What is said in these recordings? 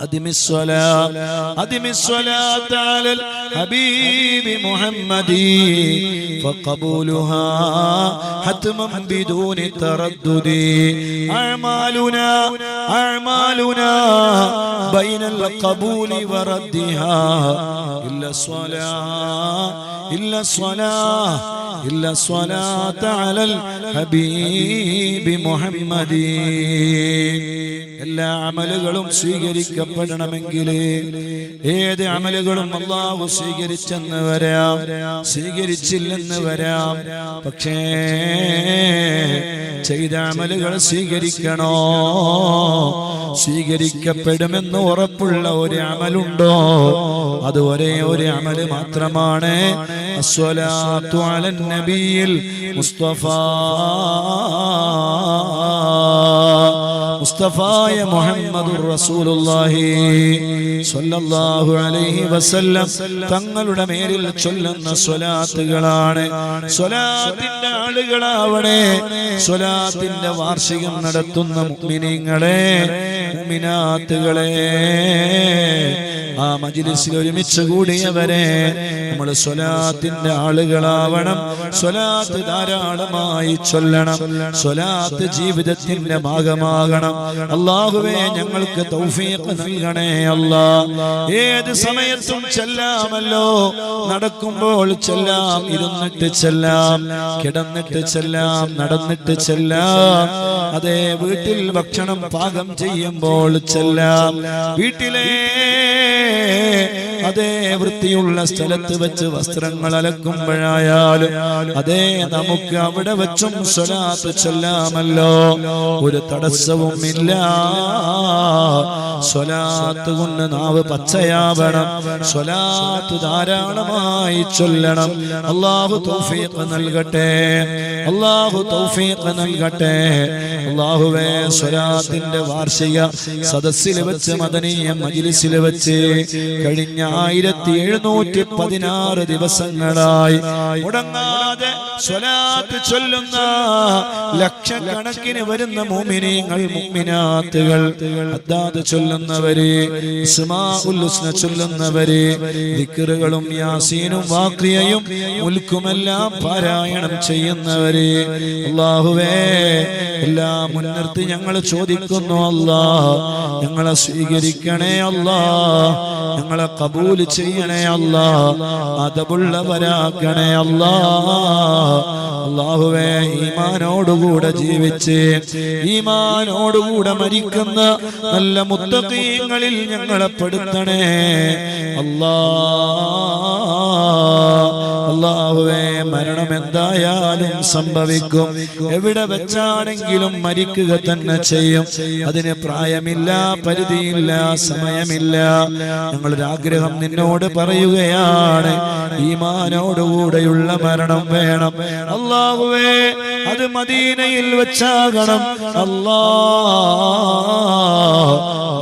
أدم الصلاة. أدم الصلاة على الحبيب محمد. فقبولها حتما بدون تردد. أعمالنا أعمالنا بين القبول وردها. إلا الصلاة إلا الصلاة إلا الصلاة على الحبيب محمد. എല്ലാ അമലുകളും സ്വീകരിക്കപ്പെടണമെങ്കിലേ ഏത് അമലുകളും അള്ളാഹു സ്വീകരിച്ചെന്ന് വരാം. സ്വീകരിച്ചില്ലെന്ന് വരാം. പക്ഷേ ചെയ്ത അമലുകൾ സ്വീകരിക്കണോ? സ്വീകരിക്കപ്പെടുമെന്ന് ഉറപ്പുള്ള ഒരു അമലുണ്ടോ? അത് ഒരേ ഒരു അമൽ മാത്രമാണ്. നബിയിൽ മുസ്തഫ മുസ്തഫായ മുഹമ്മദ് റസൂലുള്ളാഹി സ്വല്ലല്ലാഹു അലൈഹി വസല്ലം തങ്ങളുടെ മേലിൽ ചൊല്ലുന്ന സ്വലാത്തുകളാണ്. സ്വലാത്തിന്റെ ആളുകളാവണേ. സ്വലാത്തിന്റെ വാർഷികം നടത്തുന്ന മുഅ്മിനീങ്ങളെ മുഅ്മിനാത്തുകളെ ആ മജിലിസിൽ ഒരുമിച്ച് കൂടിയവരെ നമ്മൾ സ്വലാത്തിന്റെ ആളുകളാവണം. സ്വലാത്ത് ധാരാളമായി ചൊല്ലണം. സ്വലാത്ത് ജീവിതത്തിന്റെ ഭാഗമാകണം. അള്ളാഹുവേ ഞങ്ങൾക്ക് തൗഫീഖ് നൽകണേ അല്ലാ. ഏത് സമയത്തും ചെല്ലാമല്ലോ. നടക്കുമ്പോൾ ചെല്ലാം ഇരുന്നിട്ട് ചെല്ലാം കിടന്നിട്ട് ചെല്ലാം നടന്നിട്ട് ചെല്ലാം. അതെ വീട്ടിൽ ഭക്ഷണം പാകം ചെയ്യുമ്പോൾ ചെല്ലാം. വീട്ടിലെ അതേ വൃത്തിയുള്ള സ്ഥലത്ത് വെച്ച് വസ്ത്രങ്ങൾ അലക്കുമ്പോഴായാലും അതേ നമുക്ക് അവിടെ വെച്ചും സ്വലാത്ത് ചൊല്ലാമല്ലോ. ഒരു തടസ്സവും ഇല്ല. സ്വലാത്ത് കൊണ്ട് നാവ് പച്ചയാവണം. സ്വലാത്ത് ധാരാളമായി ചൊല്ലണം. അള്ളാഹു തൗഫീഖ് നൽകട്ടെ. അള്ളാഹു തൗഫീഖ് നൽകട്ടെ. അള്ളാഹുവേ സ്വലാത്തിന്റെ വാർഷിക സദസ്സിൽ വെച്ച് മദനീയ മജിലിസിൽ വെച്ച് കഴിഞ്ഞ ആയിരത്തി എഴുന്നൂറ്റി പതിനാറ് ദിവസങ്ങളായി. മുടങ്ങാതെ സ്വലാത്ത് ചൊല്ലുന്ന ലക്ഷക്കണക്കിന് വരുന്ന മോമിനീങ്ങൾ മുമ്മിനാത്തുകൾ അദ്ദാത് ചൊല്ലുന്നവര് ഇസ്മാഉൽ ചൊല്ലുന്നവരെ ദിക്റുകളും യാസീനും വാക്രിയയും മുൽക്കുമെല്ലാം പാരായണം ചെയ്യുന്നവര്. അള്ളാഹുവേ എല്ലാം മുൻനിർത്തി ഞങ്ങൾ ചോദിക്കുന്നു അല്ലാ ഞങ്ങളെ സ്വീകരിക്കണേ അല്ലാ ഞങ്ങളെ കബൂൽ ചെയ്യണേ അല്ല. അതുള്ളവരാക്കണേ അല്ല. അള്ളാഹുവേ ഈമാനോടുകൂടെ ജീവിച്ച് ഈമാനോടുകൂടെ മരിക്കുന്ന നല്ല മുത്തീങ്ങളിൽ ഞങ്ങളെ പെടുത്തണേ. അല്ലാ. അള്ളാഹുവേ മരണം എന്തായാലും സംഭവിക്കും. എവിടെ വെച്ചാണെങ്കിലും മരിക്കുക തന്നെ ചെയ്യും. അതിന് പ്രായമില്ല പരിധിയില്ല സമയമില്ല. ഞങ്ങളൊരു ആഗ്രഹം നിന്നോട് പറയുകയാണ്. ഈമാനോടുകൂടെയുള്ള മരണം വേണം. അള്ളാഹുവേ അത് മദീനയിൽ വെച്ചാകണം. അല്ലാ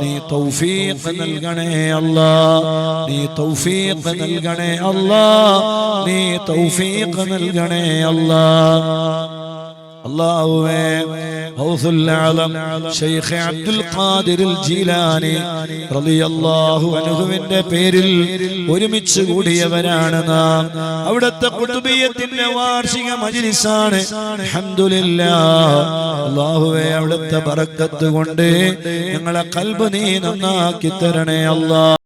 നീ തൗഫീഖ് നൽകണേ അല്ലാ. നീ തൗഫീഖ് നൽകണേ അല്ലാ. നീ തൗഫീഖ് നൽകണേ അല്ലാ. അബ്ദുൽ ജീലാനി റളിയല്ലാഹു അൻഹുവിന്റെ പേരിൽ ഒരുമിച്ച് കൂടിയവരാണ് നാം. അവിടുത്തെ വാർഷിക മജ്ലിസാണ്. അൽഹംദുലില്ലാഹ്. അവിടുത്തെ ബറക്കത്ത് കൊണ്ട് ഞങ്ങളെ കൽബ് നീ നന്നാക്കി തരണേ അല്ലാ